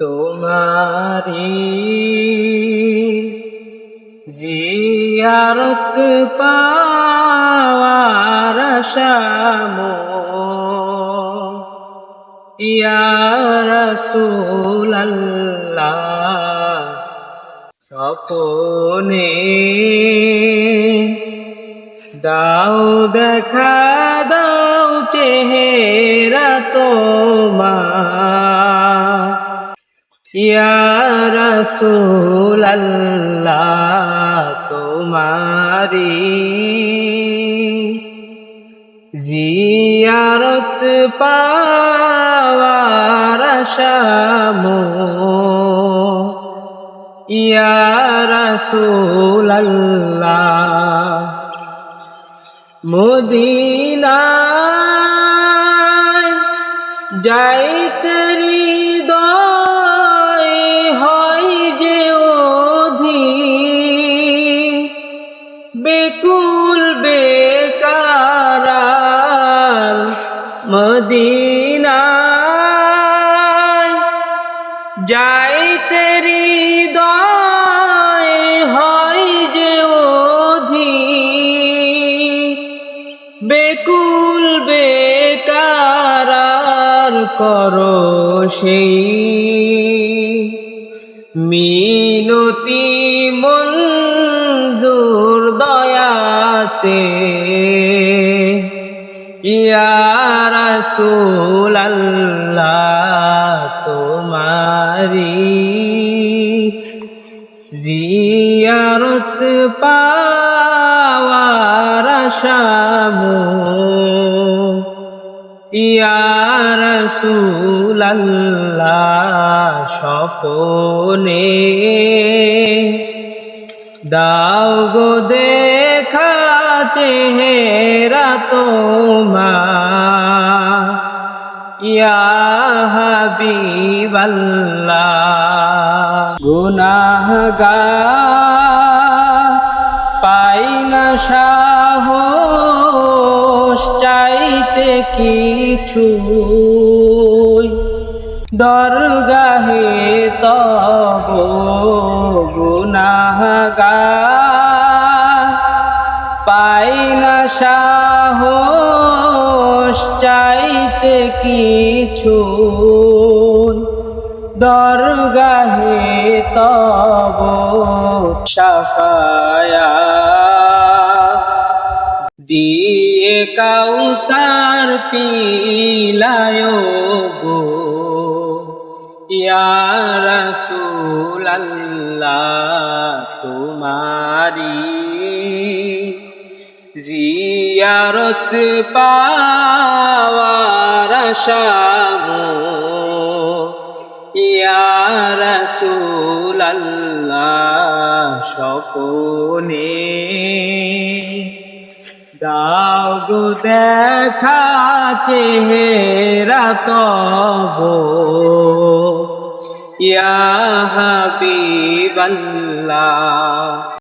তোমারি জিয়ারত পাওয়ার শামো ইয়া রাসূলাল্লাহ সপনে দাও দেখা দাও চেহারা তোমার তোমারি জিয়ারত পাওয়ার শামো ইয়া রাসূলাল্লাহ মদিনায় বেকুল বেকার মদিনায় যাইতে হৃদয় হয় বেকুল করো সেই মিনতি মঞ্জুর। দয়াতে ইয়া রাসূলাল্লাহ তোমারি জিয়ারত পাওয়ার শামু ইয়া রাসূলাল্লাহ স্বপনে দাও গো দেখা চেহারা তোমার। ইয়া হাবিবাল্লাহ। গুনাহগার পাই না সাহস চাইতে কিছু দরগাহে তব গুনাহগার পাই না সাহস চাইতে কিছু দরগাহে তব সাফায়া। দিয়ে কাউসার পিলায় গো ইয়া রাসূলাল্লাহ। জিয়ারত পাওয়ার শামো ইয়া রাসূলাল্লাহ স্বপনে দাও গো দেখা চেহারা তব। ইয়া হাবিবাল্লাহ